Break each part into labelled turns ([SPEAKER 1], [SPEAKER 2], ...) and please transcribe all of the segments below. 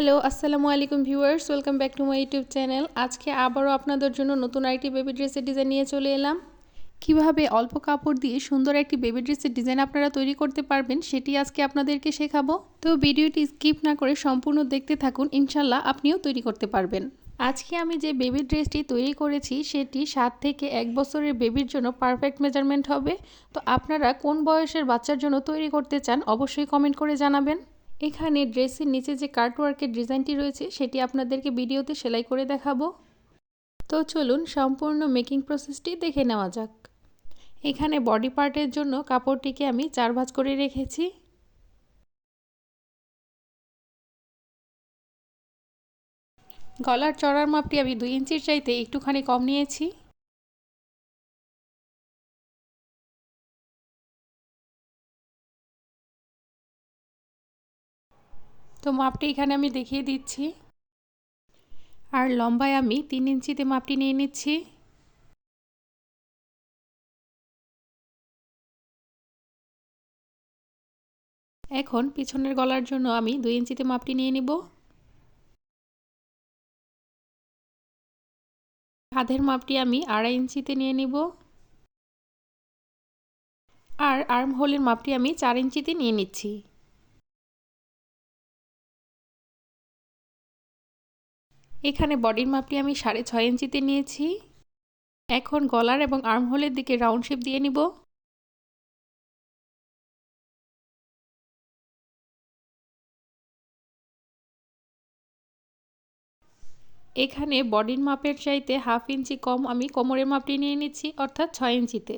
[SPEAKER 1] Hello, আসসালামু আলাইকুম viewers, welcome back to my YouTube channel. আজকে আবারও আপনাদের জন্য নতুন আরেকটি বেবি ড্রেসের ডিজাইন নিয়ে চলে এলাম। কীভাবে অল্প কাপড় দিয়ে সুন্দর একটি বেবি ড্রেসের ডিজাইন আপনারা তৈরি করতে পারবেন, সেটি আজকে আপনাদেরকে শেখাবো। তো ভিডিওটি স্কিপ না করে সম্পূর্ণ দেখতে থাকুন ইনশাল্লাহ আপনিও তৈরি করতে পারবেন। আজকে আমি যে বেবি ড্রেসটি তৈরি করেছি, সেটি সাত থেকে এক বছরের বেবির জন্য পারফেক্ট মেজারমেন্ট হবে। তো আপনারা কোন বয়সের বাচ্চার জন্য তৈরি করতে চান, অবশ্যই কমেন্ট করে জানাবেন। এখানে ড্রেসের নিচে যে কার্টওয়ার্কের ডিজাইনটি রয়েছে, সেটি আপনাদেরকে ভিডিওতে সেলাই করে দেখাবো। তো চলুন সম্পূর্ণ মেকিং প্রসেসটি দেখে নেওয়া যাক। এখানে বডি পার্টের জন্য কাপড়টিকে আমি চার ভাঁজ করে রেখেছি। গলার চড়ার মাপটি আমি দুই ইঞ্চির চাইতে একটুখানি কম নিয়েছি। তো মাপটি এখানে আমি দেখিয়ে দিচ্ছি। আর লম্বায় আমি তিন ইঞ্চিতে মাপটি নিয়ে নিচ্ছি। এখন পিছনের গলার জন্য আমি দুই ইঞ্চিতে মাপটি নিয়ে নিব। কাঁধের মাপটি আমি আড়াই ইঞ্চিতে নিয়ে নিব। আর আর্ম হোলের মাপটি আমি চার ইঞ্চিতে নিয়ে নিচ্ছি। এখানে বডির মাপটি আমি সাড়ে ছয় ইঞ্চিতে নিয়েছি। এখন গলার এবং আর্মহোলের দিকে রাউন্ড শেপ দিয়ে নিব। এখানে বডির মাপের চাইতে হাফ ইঞ্চি কম আমি কোমরের মাপটি নিয়ে নিচ্ছি, অর্থাৎ ছয় ইঞ্চিতে।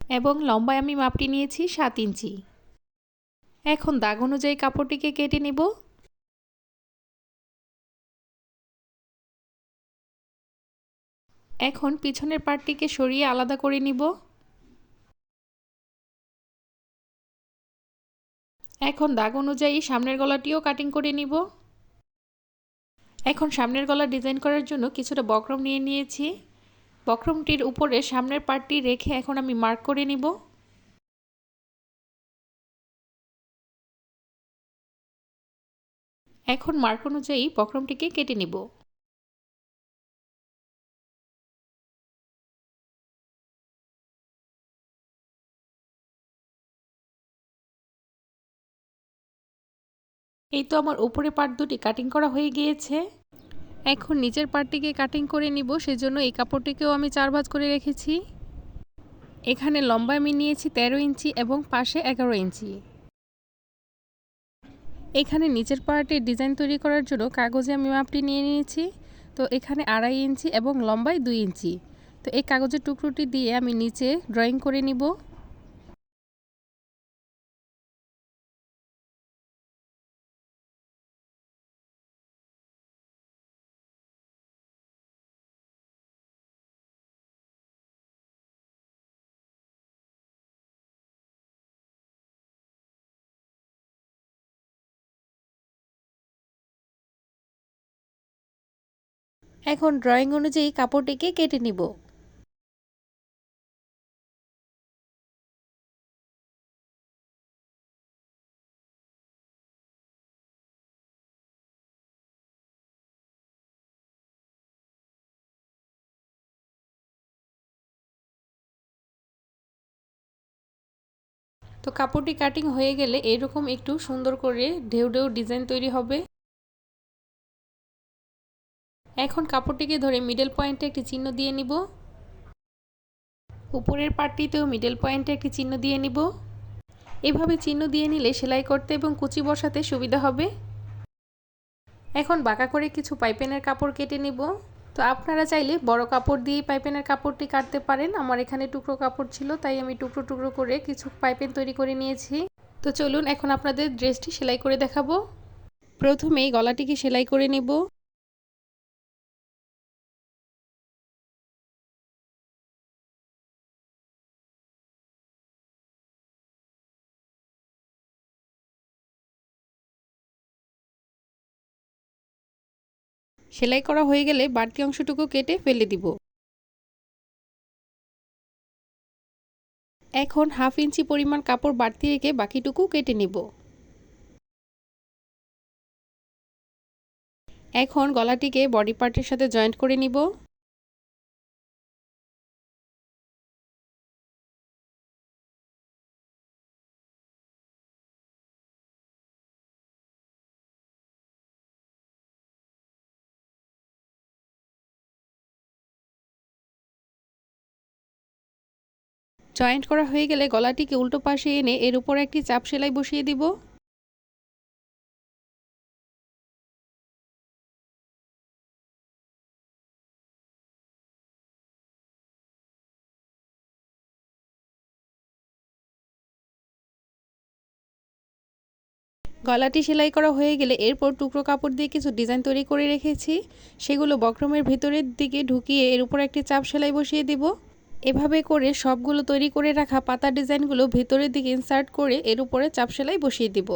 [SPEAKER 1] এবং লম্বায় আমি মাপটি নিয়েছি সাত ইঞ্চি। এখন দাগ অনুযায়ী কাপড়টিকে কেটে নিব। এখন পিছনের পার্টটিকে সরিয়ে আলাদা করে নিব। এখন দাগ অনুযায়ী সামনের গলাটিও কাটিং করে নিব। এখন সামনের গলা ডিজাইন করার জন্য কিছুটা বক্রম নিয়ে নিয়েছি। বক্রমটির উপরে সামনের পার্টটি রেখে এখন আমি মার্ক করে নিব। এখন মার্ক অনুযায়ী বক্রমটিকে কেটে নিব। এই তো আমার উপরে পার্ট দুটি কাটিং করা হয়ে গিয়েছে। এখন নিচের পার্টটিকে কাটিং করে নিব, সেজন্য এই কাপড়টিকেও আমি চার ভাজ করে রেখেছি। এখানে লম্বা আমি নিয়েছি তেরো ইঞ্চি এবং পাশে এগারো ইঞ্চি। এখানে নিচের পার্টের ডিজাইন তৈরি করার জন্য কাগজে আমি মাপটি নিয়ে নিয়েছি। তো এখানে আড়াই ইঞ্চি এবং লম্বায় দুই ইঞ্চি। তো এই কাগজের টুকরোটি দিয়ে আমি নিচে ড্রয়িং করে নিব। এখন ড্রয়িং অনুযায়ী কাপড়টিকে কেটে নিব। তো কাপড়টি কাটিং হয়ে গেলে এরকম একটু সুন্দর করে ঢেউ ঢেউ ডিজাইন তৈরি হবে। এখন কাপড়টিকে ধরে মিডল পয়েন্টে একটি চিহ্ন দিয়ে নিব। উপরের পার্টটিতেও মিডল পয়েন্টে একটি চিহ্ন দিয়ে নিব। এভাবে চিহ্ন দিয়ে নিলে সেলাই করতে এবং কুচি বসাতে সুবিধা হবে। এখন বাঁকা করে কিছু পাইপেনের কাপড় কেটে নিব। তো আপনারা চাইলে বড় কাপড় দিয়ে পাইপেনের কাপড়টি কাটতে পারেন। আমার এখানে টুকরো কাপড় ছিল, তাই আমি টুকরো টুকরো করে কিছু পাইপেন তৈরি করে নিয়েছি। তো চলুন এখন আপনাদের ড্রেসটি সেলাই করে দেখাবো। প্রথমেই গলাটিকে সেলাই করে নেব। সেলাই করা হয়ে গেলে বাড়তি অংশটুকু কেটে ফেলে দিব। এখন হাফ ইঞ্চি পরিমাণ কাপড় বাড়তি রেখে বাকিটুকু কেটে নিব। এখন গলাটিকে বডি পার্টের সাথে জয়েন্ট করে নিব। জয়েন্ট করা হয়ে গেলে গলাটিকে উল্টো পাশে এনে এর উপর একটি চাপ সেলাই বসিয়ে দিব। গলাটি সেলাই করা হয়ে গেলে এরপর টুকরো কাপড় দিয়ে কিছু ডিজাইন তৈরি করে রেখেছি। সেগুলো বক্রমের ভেতরের দিকে ঢুকিয়ে এর উপর একটি চাপ সেলাই বসিয়ে দিব। এভাবে করে সবগুলো তৈরি করে রাখা পাতা ডিজাইনগুলো ভেতরের দিকে ইনসার্ট করে এর উপরে চাপ সেলাই বসিয়ে দিব।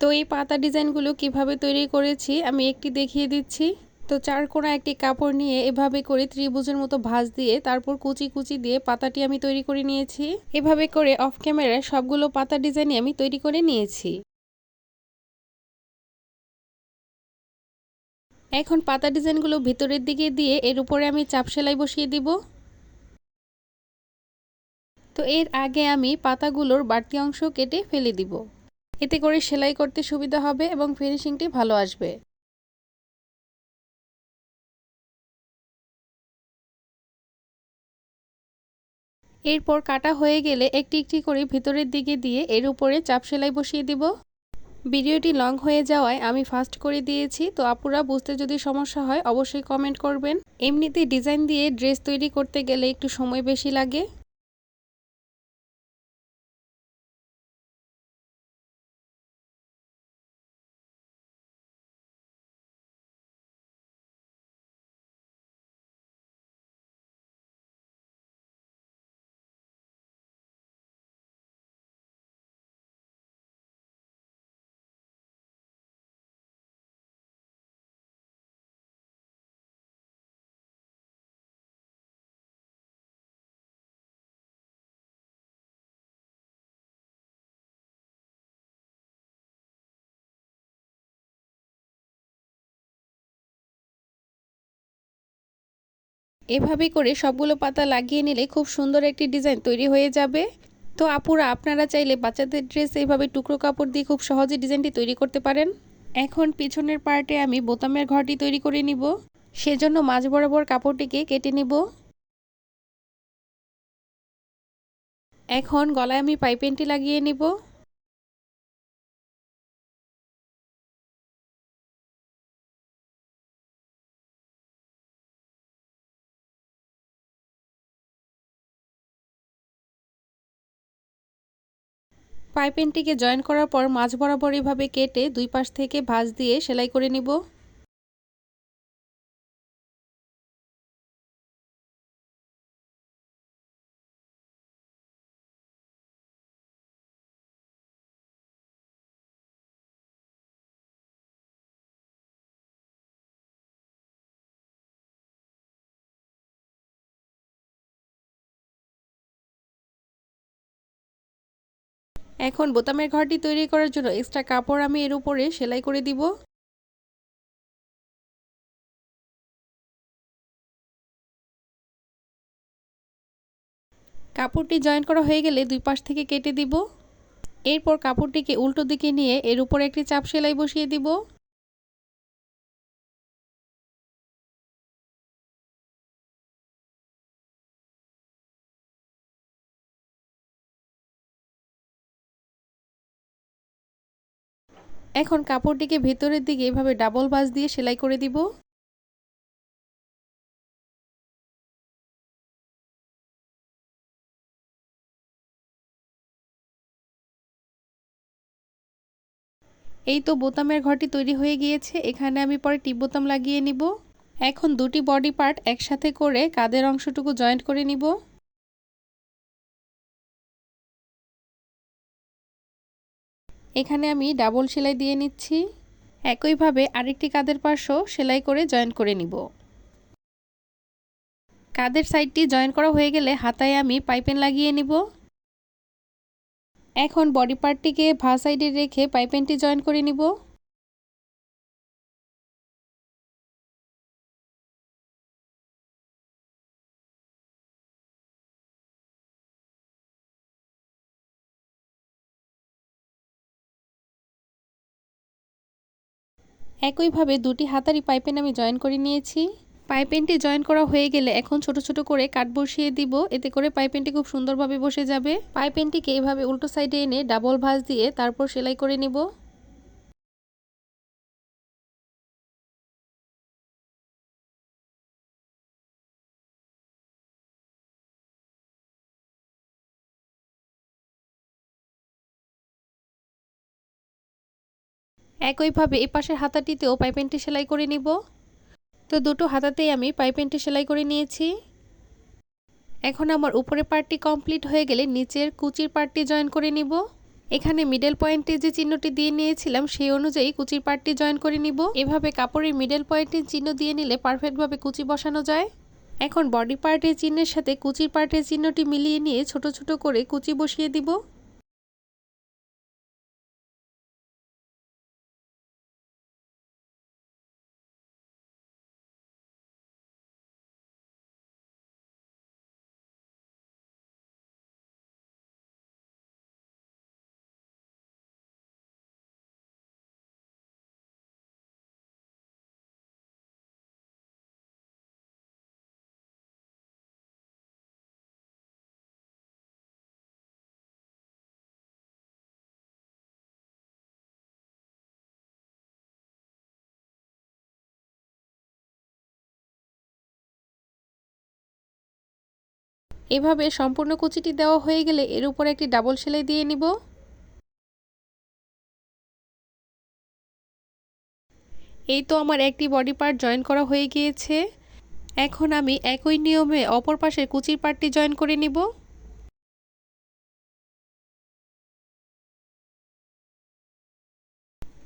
[SPEAKER 1] তো এই পাতা ডিজাইনগুলো কীভাবে তৈরি করেছি আমি একটি দেখিয়ে দিচ্ছি। তো চার কোনা একটি কাপড় নিয়ে এভাবে করে ত্রিভুজের মতো ভাঁজ দিয়ে তারপর কুচি কুচি দিয়ে পাতাটি আমি তৈরি করে নিয়েছি। এভাবে করে অফ ক্যামেরায় সবগুলো পাতা ডিজাইনই আমি তৈরি করে নিয়েছি। এখন পাতা ডিজাইনগুলো ভিতরের দিকে দিয়ে এর উপরে আমি চাপ সেলাই বসিয়ে দিব। তো এর আগে আমি পাতাগুলোর বাড়তি অংশ কেটে ফেলে দিব। এতে করে সেলাই করতে সুবিধা হবে এবং ফিনিশিংটি ভালো আসবে। এরপর কাটা হয়ে গেলে একটি একটি করে ভিতরের দিকে দিয়ে এর উপরে চাপ সেলাই বসিয়ে দিব। ভিডিওটি লং হয়ে যাওয়ায় আমি ফাস্ট করে দিয়েছি, তো আপুরা বুঝতে যদি সমস্যা হয় অবশ্যই কমেন্ট করবেন। এমনিতে ডিজাইন দিয়ে ড্রেস তৈরি করতে গেলে একটু সময় বেশি লাগে। এভাবে করে সবগুলো পাতা লাগিয়ে নিলে খুব সুন্দর একটি ডিজাইন তৈরি হয়ে যাবে। তো আপুরা, আপনারা চাইলে বাচ্চাদের ড্রেস এইভাবে টুকরো কাপড় দিয়ে খুব সহজে ডিজাইনটি তৈরি করতে পারেন। এখন পিছনের পার্টে আমি বোতামের ঘরটি তৈরি করে নিব। সেজন্য মাঝ বরাবর কাপড়টিকে কেটে নিব। এখন গলায় আমি পাইপেনটি লাগিয়ে নিব। পাইপিংটিকে জয়েন করার পর মাঝ বরাবর এভাবে কেটে দুই পাশ থেকে ভাঁজ দিয়ে সেলাই করে নিব। এখন বোতামের ঘরটি তৈরি করার জন্য এক্সট্রা কাপড় আমি এর উপরে সেলাই করে দিব। কাপড়টি জয়েন করা হয়ে গেলে দুই পাশ থেকে কেটে দিব। এরপর কাপড়টিকে উল্টো দিকে নিয়ে এর উপরে একটি চাপ সেলাই বসিয়ে দিব। এখন কাপড়টিকে ভেতরের দিকে এভাবে ডাবল বাস দিয়ে সেলাই করে দিব। এই তো বোতামের ঘরটি তৈরি হয়ে গিয়েছে, এখানে আমি পরে টিপ বোতাম লাগিয়ে নিব। এখন দুটি বডি পার্ট একসাথে করে কাদের অংশটুকু জয়েন্ট করে নিব। এখানে আমি ডাবল সেলাই দিয়ে নিচ্ছি। একইভাবে আরেকটি কাদের পাশও সেলাই করে জয়েন করে নিব। কাদের সাইডটি জয়েন করা হয়ে গেলে হাতায় আমি পাইপেন লাগিয়ে নিব। এখন বডি পার্টটিকে ভা সাইডে রেখে পাইপেনটি জয়েন করে নিব। একইভাবে দুটি হাতারি পাইপেন আমি জয়েন করে নিয়েছি। পাইপেনটি জয়েন করা হয়ে গেলে এখন ছোট ছোট করে কাট বসিয়ে দিব। এতে করে পাইপেনটি খুব সুন্দরভাবে বসে যাবে। পাইপেনটিকে এভাবে উল্টো সাইডে এনে ডাবল ভাঁজ দিয়ে তারপর সেলাই করে নিব। একইভাবে এই পাশের হাতাটিতেও পাইপেনটি সেলাই করে নিব। তো দুটো হাতাতেই আমি পাইপেনটি সেলাই করে নিয়েছি। এখন আমার উপরের পার্টটি কমপ্লিট হয়ে গেলে নিচের কুচির পার্টটি জয়েন করে নিব। এখানে মিডল পয়েন্টে যে চিহ্নটি দিয়ে নিয়েছিলাম, সেই অনুযায়ী কুচির পার্টটি জয়েন করে নিব। এভাবে কাপড়ের মিডল পয়েন্টের চিহ্ন দিয়ে নিলে পারফেক্টভাবে কুচি বসানো যায়। এখন বডি পার্টের চিহ্নের সাথে কুচির পার্টের চিহ্নটি মিলিয়ে নিয়ে ছোট ছোট করে কুচি বসিয়ে দিব। এভাবে সম্পূর্ণ কুচিটি দেওয়া হয়ে গেলে এর উপর একটি ডাবল সেলাই দিয়ে নিব। এই তো আমার একটি বডি পার্ট জয়েন করা হয়ে গিয়েছে। এখন আমি একই নিয়মে অপর পাশের কুচির পার্টটি জয়েন করে নিব।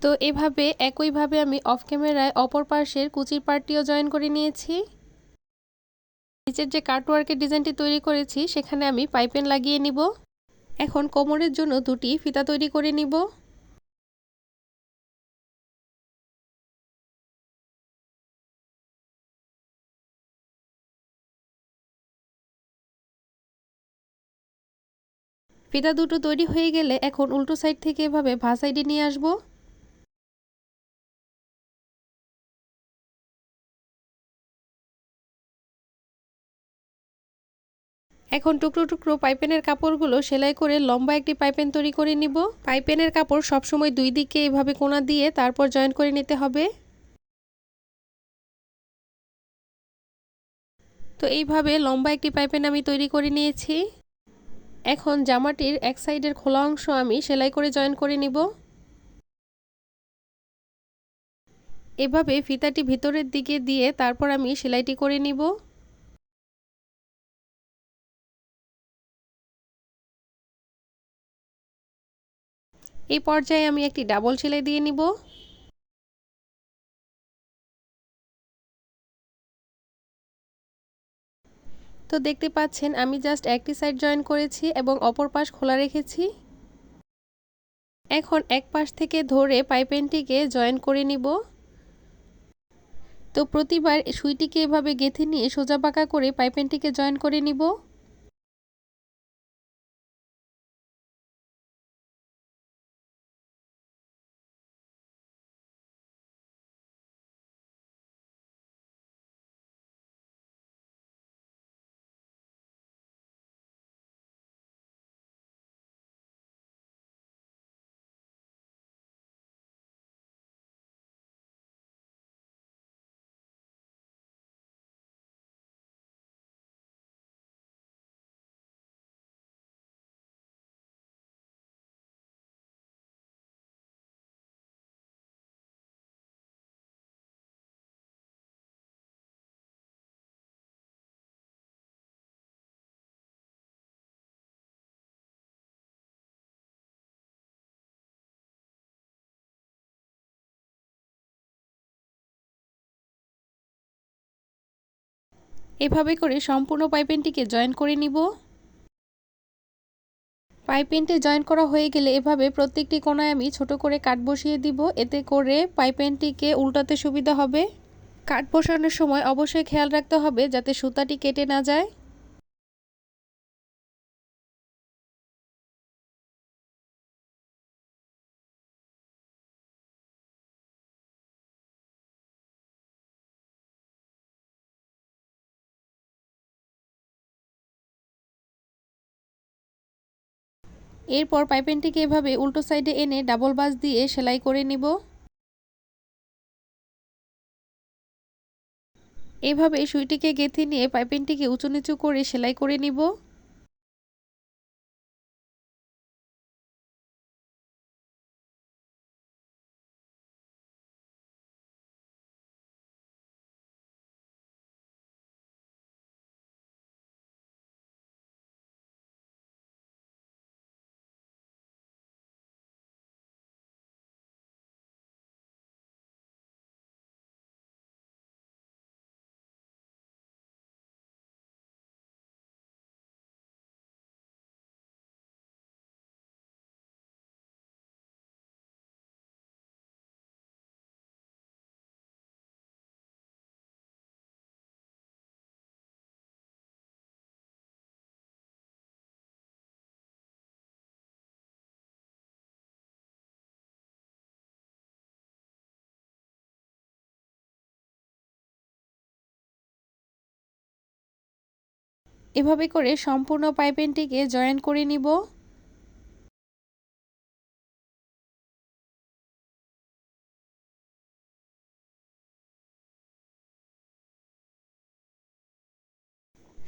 [SPEAKER 1] তো এভাবে, একইভাবে আমি অফ ক্যামেরায় অপর পাশের কুচির পার্টটিও জয়েন করে নিয়েছি। নিচের যে কাটওয়ার্কের ডিজাইনটি তৈরি করেছি, সেখানে আমি পাইপেন লাগিয়ে নিব। এখন কোমরের জন্য দুটি ফিতা তৈরি করে নিব। ফিতা দুটো তৈরি হয়ে গেলে এখন উল্টো সাইড থেকে এভাবে ভা সাইডে নিয়ে আসব। এখন টুকরো টুকরো পাইপেনের কাপড়গুলো সেলাই করে লম্বা একটি পাইপেন তৈরি করে নিব। পাইপেনের কাপড় সবসময় দুই দিকে এভাবে কোনা দিয়ে তারপর জয়েন করে নিতে হবে। তো এইভাবে লম্বা একটি পাইপেন আমি তৈরি করে নিয়েছি। এখন জামাটির এক সাইডের খোলা অংশ আমি সেলাই করে জয়েন করে নিব। এভাবে ফিতাটি ভিতরের দিকে দিয়ে তারপর আমি সেলাইটি করে নিব। এই পর্যায়ে আমি একটি ডাবল সেলাই দিয়ে নিব। তো দেখতে পাচ্ছেন, আমি জাস্ট একটি সাইড জয়েন করেছি এবং অপর পাশ খোলা রেখেছি। এখন এক পাশ থেকে ধরে পাইপেনটিকে জয়েন করে নিব। তো প্রতিবার সুইটিকে এভাবে গেঁথে নিয়ে সোজা পাকা করে পাইপেনটিকে জয়েন করে নিব। এভাবে করে সম্পূর্ণ পাইপেনটিকে জয়েন করে নিব। পাইপেনটি জয়েন করা হয়ে গেলে এভাবে প্রত্যেকটি কোনায় আমি ছোট করে কাট বসিয়ে দিব। এতে করে পাইপেনটিকে উল্টাতে সুবিধা হবে। কাঠ বসানোর সময় অবশ্যই খেয়াল রাখতে হবে যাতে সুতাটি কেটে না যায়। এরপর পাইপেনটিকে এভাবে উল্টো সাইডে এনে ডাবল বাস দিয়ে সেলাই করে নিব। এভাবে সুইটিকে গেঁথে নিয়ে পাইপেনটিকে উঁচু নিচু করে সেলাই করে নিব। এভাবে করে সম্পূর্ণ পাইপেনটিকে জয়েন করে নিব।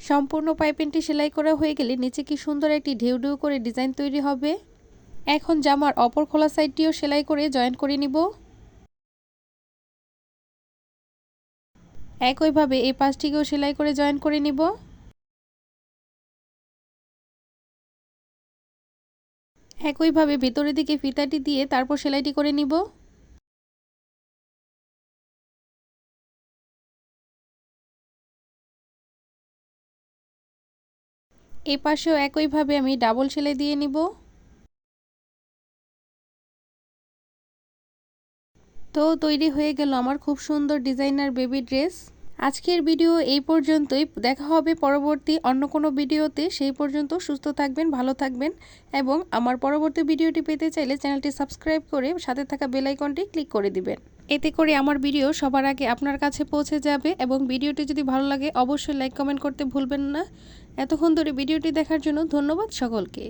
[SPEAKER 1] সম্পূর্ণ পাইপিংটি সেলাই করা হয়ে গেলে নিচে কি সুন্দর একটি ঢেউ ঢেউ করে ডিজাইন তৈরি হবে। এখন জামার অপর খোলা সাইডটিও সেলাই করে জয়েন করে নিব। একইভাবে এই পাশটিকেও সেলাই করে জয়েন করে নিব। একইভাবে ভেতরের দিকে ফিতাটি দিয়ে তারপর সেলাইটি করে নিব। এই পাশেও একইভাবে আমি ডাবল সেলাই দিয়ে নিব। তো তৈরি হয়ে গেল আমার খুব সুন্দর ডিজাইনার বেবি ড্রেস। আজকের ভিডিও এই পর্যন্তই। দেখা হবে পরবর্তী অন্য কোনো ভিডিওতে। সেই পর্যন্ত সুস্থ থাকবেন, ভালো থাকবেন এবং আমার পরবর্তী ভিডিওটি পেতে চাইলে চ্যানেলটি সাবস্ক্রাইব করে সাথে থাকা বেলাইকনটি ক্লিক করে দিবেন। এতে করে আমার ভিডিও সবার আগে আপনার কাছে পৌঁছে যাবে এবং ভিডিওটি যদি ভালো লাগে অবশ্যই লাইক, কমেন্ট করতে ভুলবেন না। এতক্ষণ ধরে ভিডিওটি দেখার জন্য ধন্যবাদ সকলকে।